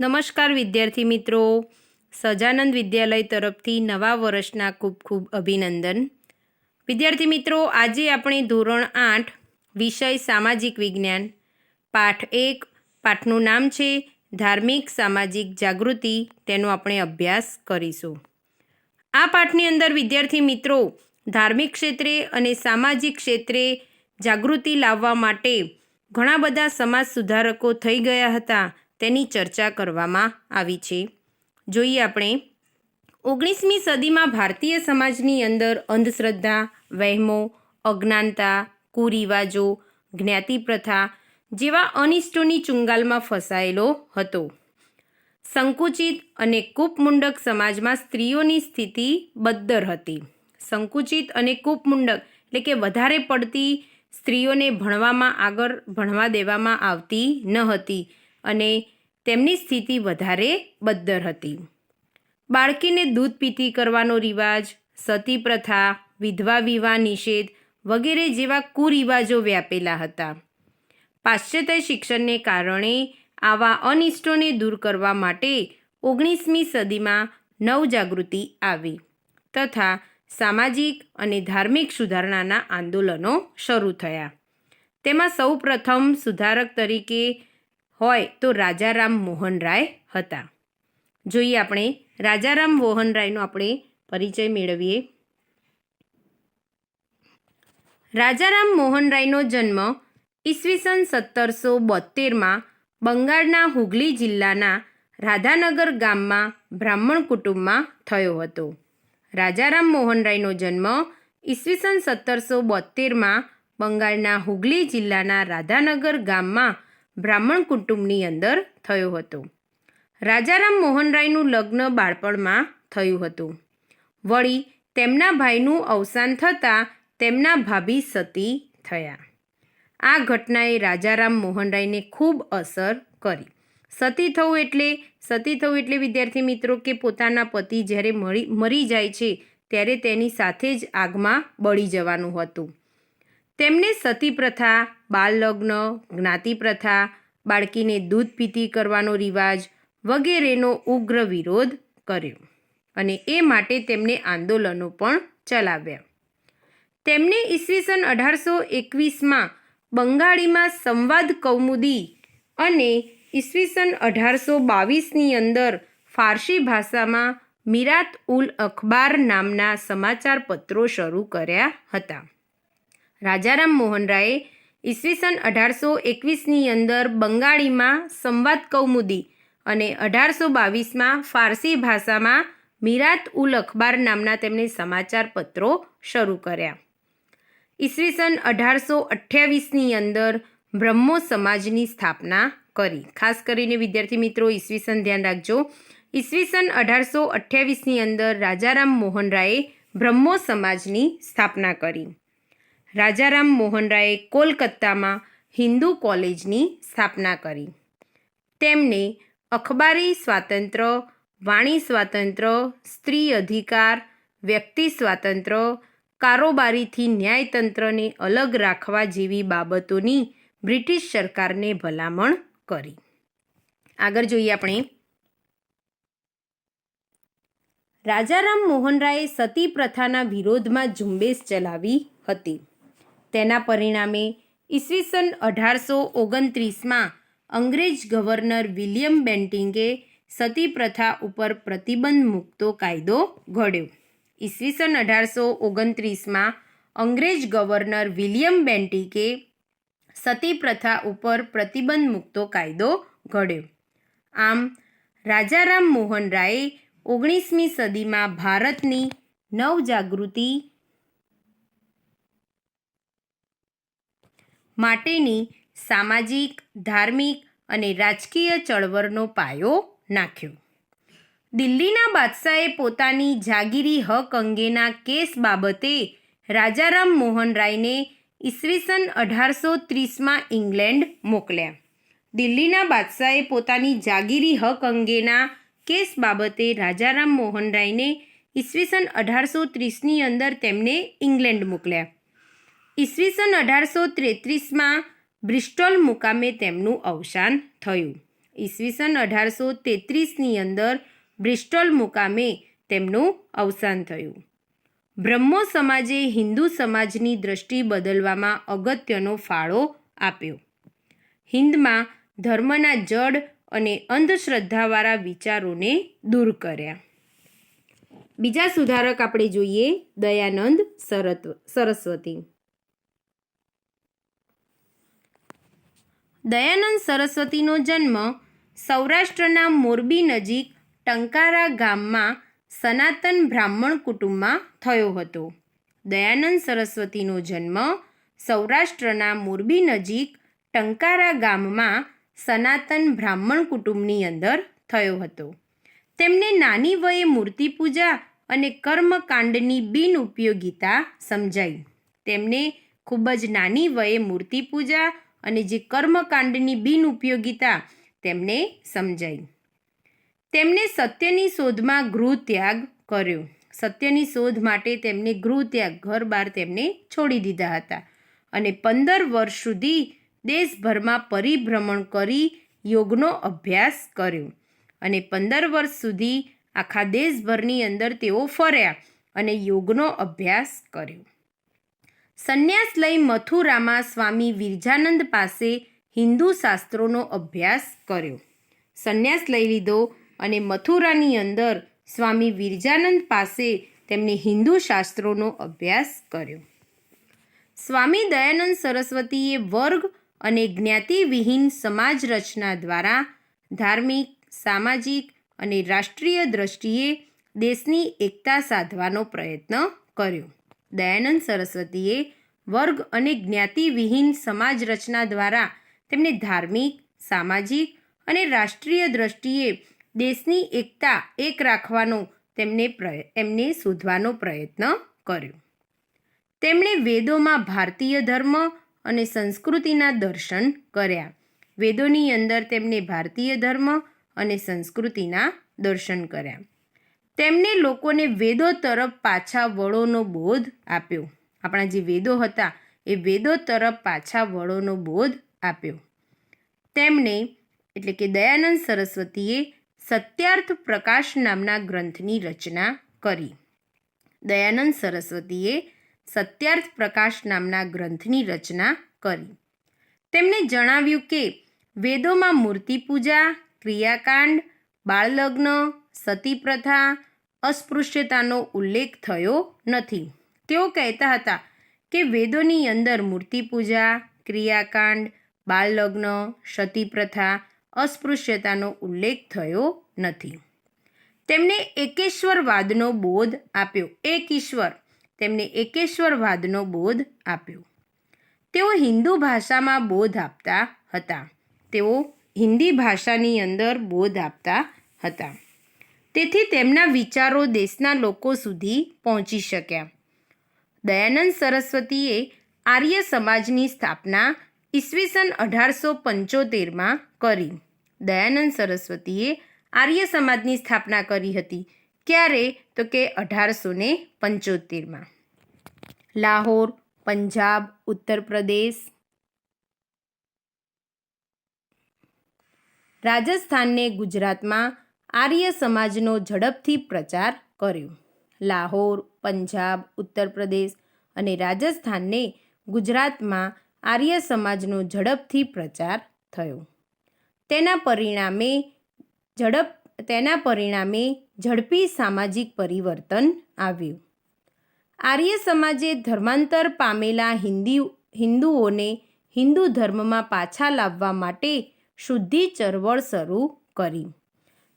નમસ્કાર વિદ્યાર્થી મિત્રો. સજાનંદ વિદ્યાલય તરફથી નવા વર્ષના ખૂબ ખૂબ અભિનંદન. વિદ્યાર્થી મિત્રો, આજે આપણે ધોરણ આઠ, વિષય સામાજિક વિજ્ઞાન, પાઠ એક, પાઠનું નામ છે ધાર્મિક સામાજિક જાગૃતિ, તેનો આપણે અભ્યાસ કરીશું. આ પાઠની અંદર વિદ્યાર્થી મિત્રો, ધાર્મિક ક્ષેત્રે અને સામાજિક ક્ષેત્રે જાગૃતિ લાવવા માટે ઘણા બધા સમાજ સુધારકો થઈ ગયા હતા. તેની ચર્ચા કરવામાં આવી છે. જોઈએ આપણે. ઓગણીસમી સદીમાં ભારતીય સમાજની અંદર અંધશ્રદ્ધા, વહેમો, અજ્ઞાનતા, કુરિવાજો જ્ઞાતિ પ્રથા જેવા અનિષ્ટોની ચુંગાલમાં ફસાયેલો હતો. સંકુચિત અને કૂપમુંડક સમાજમાં સ્ત્રીઓની સ્થિતિ બદ્દર હતી. સંકુચિત અને કૂપમુંડક એટલે કે વધારે પડતી સ્ત્રીઓને ભણવામાં આગળ, ભણવા દેવામાં આવતી ન હતી. અને તેમની સ્થિતિ વધારે બદ્દર હતી. બાળકીને દૂધ પીતી કરવાનો રિવાજ સતી પ્રથા વિધવા વિવાહ નિષેધ વગેરે જેવા કુરિવાજો વ્યાપેલા હતા. પાશ્ચાત્ય શિક્ષણને કારણે આવા અનિષ્ટોને દૂર કરવા માટે ઓગણીસમી સદીમાં નવજાગૃતિ આવી તથા સામાજિક અને ધાર્મિક સુધારણાના આંદોલનો શરૂ થયા. તેમાં સૌ પ્રથમ સુધારક તરીકે હોય તો રાજારામ મોહન રાય હતા. જોઈએ આપણે રાજારામ મોહન રાયનો આપણે પરિચય મેળવીએ. રાજારામ મોહન રાયનો જન્મ ઈસવીસન સત્તરસો બોતેરમાં બંગાળના હુગલી જિલ્લાના રાધાનગર ગામમાં બ્રાહ્મણ કુટુંબમાં થયો હતો. રાજારામ મોહન રાયનો જન્મ ઈસવીસન સત્તરસો બોતેરમાં બંગાળના હુગલી જિલ્લાના રાધાનગર ગામમાં બ્રાહ્મણ કુટુંબની અંદર થયો હતો. રાજારામ મોહનરાયનું લગ્ન બાળપણમાં થયું હતું. વળી તેમના ભાઈનું અવસાન થતાં તેમના ભાભી સતી થયા. આ ઘટનાએ રાજારામ મોહનરાયને ખૂબ અસર કરી. સતી થવું એટલે, સતી થવું એટલે વિદ્યાર્થી મિત્રો કે પોતાના પતિ જ્યારે મળી મરી જાય છે, ત્યારે તેની સાથે જ આગમાં બળી જવાનું હતું. તેમને સતી પ્રથા બાળ લગ્ન જ્ઞાતિ પ્રથા બાળકીને દૂધ પીતી કરવાનો રિવાજ વગેરેનો ઉગ્ર વિરોધ કર્યો અને એ માટે તેમને આંદોલનો પણ ચલાવ્યા. તેમને ઈસવીસન અઢારસો એકવીસમાં બંગાળીમાં સંવાદ કૌમુદી અને ઈસવીસન અઢારસો બાવીસની અંદર ફારસી ભાષામાં મિરાત ઉલ અખબાર નામના સમાચાર પત્રો શરૂ કર્યા હતા. રાજારામ મોહન રાયે ઈસવીસન અઢારસો એકવીસની અંદર બંગાળીમાં સંવાદ કૌમુદી અને અઢારસો બાવીસમાં ફારસી ભાષામાં મિરાત ઉલ અખબાર નામના તેમણે સમાચાર પત્રો શરૂ કર્યા. ઈસવીસન અઢારસો અઠ્યાવીસની અંદર બ્રહ્મો સમાજની સ્થાપના કરી. ખાસ કરીને વિદ્યાર્થી મિત્રો, ઈસવીસન ધ્યાન રાખજો. ઈસવીસન અઢારસો અઠ્યાવીસની અંદર રાજારામ મોહન રાયે બ્રહ્મો સમાજની સ્થાપના કરી. રાજારામ મોહન રાયે કોલકાતામાં હિન્દુ કોલેજની સ્થાપના કરી. તેમને અખબારી સ્વાતંત્ર્ય વાણી સ્વાતંત્ર્ય સ્ત્રી અધિકાર, વ્યક્તિ સ્વાતંત્ર્ય કારોબારીથી ન્યાયતંત્રને અલગ રાખવા જેવી બાબતોની બ્રિટિશ સરકારને ભલામણ કરી. આગળ જોઈએ આપણે. રાજારામ મોહન રાયે સતી પ્રથાના વિરોધમાં ઝુંબેશ ચલાવી હતી. તેના પરિણામે ઈસવીસન અઢારસો ઓગણત્રીસમાં અંગ્રેજ ગવર્નર વિલિયમ બેન્ટિંગે સતી પ્રથા ઉપર પ્રતિબંધ મૂકતો કાયદો ઘડ્યો. ઈસવીસન અઢારસો ઓગણત્રીસમાં અંગ્રેજ ગવર્નર વિલિયમ બેન્ટિકે સતી પ્રથા ઉપર પ્રતિબંધ મૂકતો કાયદો ઘડ્યો. આમ, રાજારામ મોહન રાયે ઓગણીસમી સદીમાં ભારતની નવજાગૃતિ માટેની સામાજિક, ધાર્મિક અને રાજકીય ચળવળનો પાયો નાખ્યો. દિલ્હીના બાદશાહે પોતાની જાગીરી હક અંગેના કેસ બાબતે રાજારામ મોહન રાયને ઈસવીસન અઢારસો ત્રીસમાં ઇંગ્લેન્ડ મોકલ્યા. દિલ્હીના બાદશાહે પોતાની જાગીરી હક અંગેના કેસ બાબતે રાજારામ મોહન રાયને ઈસવીસન અઢારસો ત્રીસની અંદર તેમને ઇંગ્લેન્ડ મોકલ્યા. ઈસવીસન અઢારસો તેત્રીસમાં બ્રિસ્ટોલ મુકામે તેમનું અવસાન થયું. ઈસવીસન અઢારસો તેત્રીસની અંદર બ્રિસ્ટોલ મુકામે તેમનું અવસાન થયું. બ્રહ્મો સમાજે હિન્દુ સમાજની દ્રષ્ટિ બદલવામાં અગત્યનો ફાળો આપ્યો. હિન્દમાં ધર્મના જડ અને અંધશ્રદ્ધાવાળા વિચારોને દૂર કર્યા. બીજા સુધારક આપણે જોઈએ દયાનંદ સરત, સરસ્વતી. દયાનંદ સરસ્વતીનો જન્મ સૌરાષ્ટ્રના મોરબી નજીક ટંકારા ગામમાં સનાતન બ્રાહ્મણ કુટુંબમાં થયો હતો. દયાનંદ સરસ્વતીનો જન્મ સૌરાષ્ટ્રના મોરબી નજીક ટંકારા ગામમાં સનાતન બ્રાહ્મણ કુટુંબની અંદર થયો હતો. તેમને નાની વયે મૂર્તિ પૂજા અને કર્મકાંડની બિનઉપયોગિતા સમજાઈ. તેમને ખૂબ જ નાની વયે મૂર્તિ પૂજા અને જે કર્મકાંડની બિનઉપયોગિતા તેમને સમજાઈ. તેમણે સત્યની શોધમાં ગૃહ ત્યાગ કર્યો. સત્યની શોધ માટે તેમને ગૃહ ત્યાગ ઘર બહાર તેમને છોડી દીધા હતા અને પંદર વર્ષ સુધી દેશભરમાં પરિભ્રમણ કરી યોગનો અભ્યાસ કર્યો. અને પંદર વર્ષ સુધી આખા દેશભરની અંદર તેઓ ફર્યા અને યોગનો અભ્યાસ કર્યો. સંન્યાસ લઈ મથુરામાં સ્વામી વિરજાનંદ પાસે હિન્દુ શાસ્ત્રોનો અભ્યાસ કર્યો. સંન્યાસ લઈ લીધો અને મથુરાની અંદર સ્વામી વિરજાનંદ પાસે તેમણે હિન્દુ શાસ્ત્રોનો અભ્યાસ કર્યો. સ્વામી દયાનંદ સરસ્વતીએ વર્ગ અને જ્ઞાતિવિહીન સમાજ રચના દ્વારા ધાર્મિક, સામાજિક અને રાષ્ટ્રીય દ્રષ્ટિએ દેશની એકતા સાધવાનો પ્રયત્ન કર્યો. દયાનંદ સરસ્વતીએ વર્ગ અને જ્ઞાતિવિહીન સમાજ રચના દ્વારા તેમને ધાર્મિક, સામાજિક અને રાષ્ટ્રીય દ્રષ્ટિએ દેશની એકતા એક રાખવાનો તેમને એમને શોધવાનો પ્રયત્ન કર્યો. તેમણે વેદોમાં ભારતીય ધર્મ અને સંસ્કૃતિના દર્શન કર્યા. વેદોની અંદર તેમને ભારતીય ધર્મ અને સંસ્કૃતિના દર્શન કર્યા. તેમણે લોકોને વેદો તરફ પાછા વળોનો બોધ આપ્યો. આપણા જે વેદો હતા, એ વેદો તરફ પાછા વળોનો બોધ આપ્યો. તેમણે, એટલે કે દયાનંદ સરસ્વતીએ, સત્યાર્થ પ્રકાશ નામના ગ્રંથની રચના કરી. દયાનંદ સરસ્વતીએ સત્યાર્થ પ્રકાશ નામના ગ્રંથની રચના કરી. તેમણે જણાવ્યું કે, વેદોમાં મૂર્તિ પૂજા ક્રિયાકાંડ, બાળલગ્ન સતી પ્રથા અસ્પૃશ્યતાનો ઉલ્લેખ થયો નથી. તેઓ કહેતા હતા કે વેદોની અંદર મૂર્તિ પૂજા ક્રિયાકાંડ બાળલગ્ન સતી પ્રથા અસ્પૃશ્યતાનો ઉલ્લેખ થયો નથી. તેમણે એકેશ્વરવાદનો બોધ આપ્યો. એક ઈશ્વર તેમને એકેશ્વરવાદનો બોધ આપ્યો. તેઓ હિન્દુ ભાષામાં બોધ આપતા હતા. તેઓ હિન્દી ભાષાની અંદર બોધ આપતા હતા. તેથી તેમના વિચારો દેશના લોકો સુધી પહોંચી શક્યા. દયાનંદ સરસ્વતીએ આર્ય સમાજની સ્થાપના ઈસવીસન અઢારસો પંચોતેરમાં કરી. દયાનંદ સરસ્વતીએ આર્ય સમાજની સ્થાપના કરી હતી. ક્યારે? તો કે અઢારસો ને પંચોતેરમાં. લાહોર, પંજાબ, ઉત્તર પ્રદેશ. રાજસ્થાનને ગુજરાતમાં આર્ય સમાજનો ઝડપથી પ્રચાર કર્યો. લાહોર, પંજાબ ઉત્તર પ્રદેશ અને રાજસ્થાનને ગુજરાતમાં આર્ય સમાજનો ઝડપથી પ્રચાર થયો. તેના પરિણામે ઝડપ, તેના પરિણામે ઝડપી સામાજિક પરિવર્તન આવ્યું. આર્ય સમાજે ધર્માંતર પામેલા હિન્દી, હિન્દુઓને હિન્દુ ધર્મમાં પાછા લાવવા માટે શુદ્ધિ ચળવળ શરૂ કરી.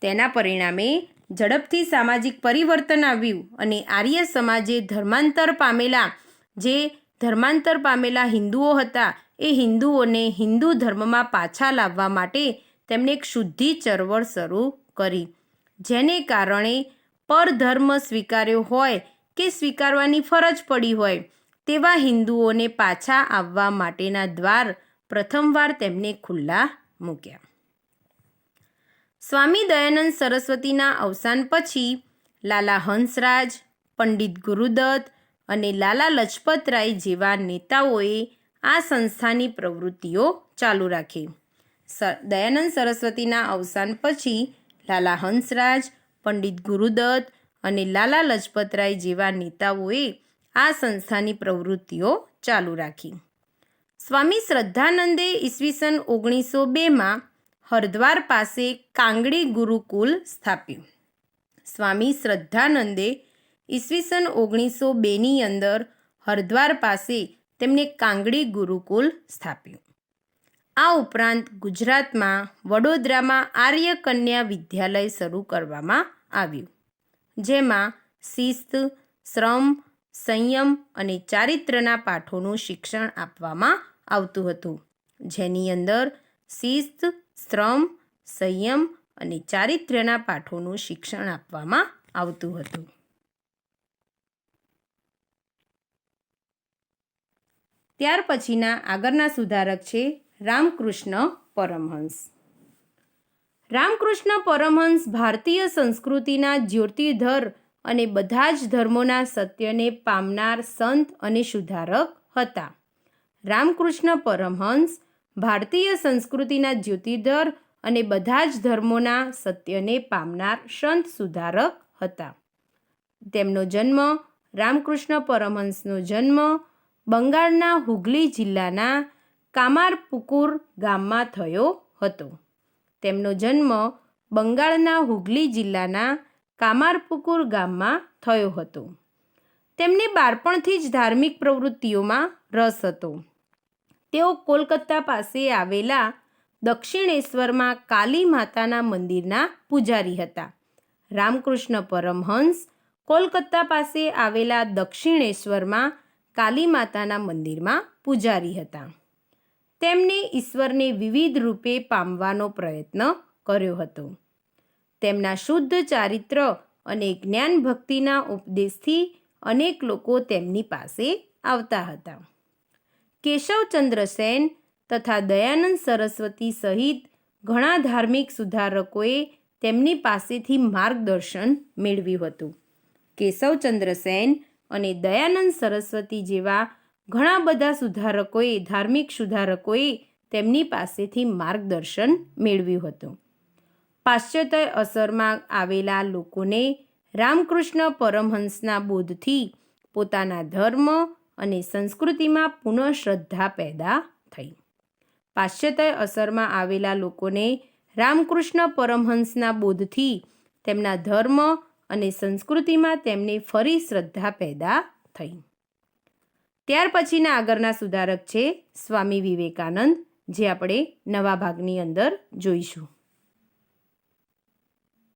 તેના પરિણામે ઝડપથી સામાજિક પરિવર્તન આવ્યું અને આર્ય સમાજે ધર્માંતર પામેલા, જે ધર્માંતર પામેલા હિન્દુઓ હતા, એ હિન્દુઓને હિન્દુ ધર્મમાં પાછા લાવવા માટે તેમણે એક શુદ્ધિ ચળવળ શરૂ કરી. જેને કારણે પરધર્મ સ્વીકાર્યો હોય કે સ્વીકારવાની ફરજ પડી હોય, તેવા હિન્દુઓને પાછા આવવા માટેના દ્વાર પ્રથમવાર તેમને ખુલ્લા મૂક્યા. સ્વામી દયાનંદ સરસ્વતીના અવસાન પછી લાલા હંસરાજ, પંડિત ગુરુદત્ત અને લાલા લજપતરાય જેવા નેતાઓએ આ સંસ્થાની પ્રવૃત્તિઓ ચાલુ રાખી. દયાનંદ સરસ્વતીના અવસાન પછી લાલા હંસરાજ, પંડિત ગુરુદત્ત અને લાલા લજપતરાય જેવા નેતાઓએ આ સંસ્થાની પ્રવૃત્તિઓ ચાલુ રાખી. સ્વામી શ્રદ્ધાનંદે ઈસવીસન ઓગણીસો બેમાં હરદ્વાર પાસે કાંગડી ગુરુકુલ સ્થાપ્યું. સ્વામી શ્રદ્ધાનંદે ઈસવીસન ઓગણીસો બેની અંદર હરદ્વાર પાસે તેમણે કાંગડી ગુરુકુલ સ્થાપ્યું. આ ઉપરાંત ગુજરાતમાં વડોદરામાં આર્ય કન્યા વિદ્યાલય શરૂ કરવામાં આવ્યું, જેમાં શિસ્ત, શ્રમ, સંયમ અને ચારિત્ર્યના પાઠોનું શિક્ષણ આપવામાં આવતું હતું. જેની અંદર શિસ્ત શ્રમ, સંયમ અને ચારિત્ર્યના પાઠોનું શિક્ષણ આપવામાં આવતું હતું. ત્યાર પછીના આગળના સુધારક છે રામકૃષ્ણ પરમહંસ. રામકૃષ્ણ પરમહંસ ભારતીય સંસ્કૃતિના જ્યોતિધર અને બધા જ ધર્મોના સત્યને પામનાર સંત અને સુધારક હતા. રામકૃષ્ણ પરમહંસ ભારતીય સંસ્કૃતિના જ્યોતિધર અને બધા જ ધર્મોના સત્યને પામનાર સંત સુધારક હતા. તેમનો જન્મ રામકૃષ્ણ પરમહંસનો જન્મ બંગાળના હુગલી જિલ્લાના કામારપુકુર ગામમાં થયો હતો. તેમનો જન્મ બંગાળના હુગલી જિલ્લાના કામારપુકુર ગામમાં થયો હતો. તેમને બાળપણથી જ ધાર્મિક પ્રવૃત્તિઓમાં રસ હતો. તેઓ કોલકાતા પાસે આવેલા દક્ષિણેશ્વરમાં કાલી માતાના મંદિરના પૂજારી હતા. રામકૃષ્ણ પરમહંસ કોલકાતા પાસે આવેલા દક્ષિણેશ્વરમાં કાલી માતાના મંદિરમાં પૂજારી હતા. તેમણે ઈશ્વરને વિવિધ રૂપે પામવાનો પ્રયત્ન કર્યો હતો. તેમના શુદ્ધ ચારિત્ર અને જ્ઞાન ભક્તિના ઉપદેશથી અનેક લોકો તેમની પાસે આવતા હતા. કેશવચંદ્ર સેન તથા દયાનંદ સરસ્વતી સહિત ઘણા ધાર્મિક સુધારકોએ તેમની પાસેથી માર્ગદર્શન મેળવ્યું હતું. કેશવચંદ્ર સેન અને દયાનંદ સરસ્વતી જેવા ઘણા બધા સુધારકોએ, ધાર્મિક સુધારકોએ તેમની પાસેથી માર્ગદર્શન મેળવ્યું હતું. પાશ્ચાત્ય અસરમાં આવેલા લોકોને રામકૃષ્ણ પરમહંસના બોધથી પોતાના ધર્મ અને સંસ્કૃતિમાં પુનઃ શ્રદ્ધા પેદા થઈ. પાશ્ચાત્ય અસરમાં આવેલા લોકોને રામકૃષ્ણ પરમહંસના બોધથી તેમના ધર્મ અને સંસ્કૃતિમાં તેમને ફરી શ્રદ્ધા પેદા થઈ. ત્યાર પછીના આગળના સુધારક છે સ્વામી વિવેકાનંદ, જે આપણે નવા ભાગની અંદર જોઈશું.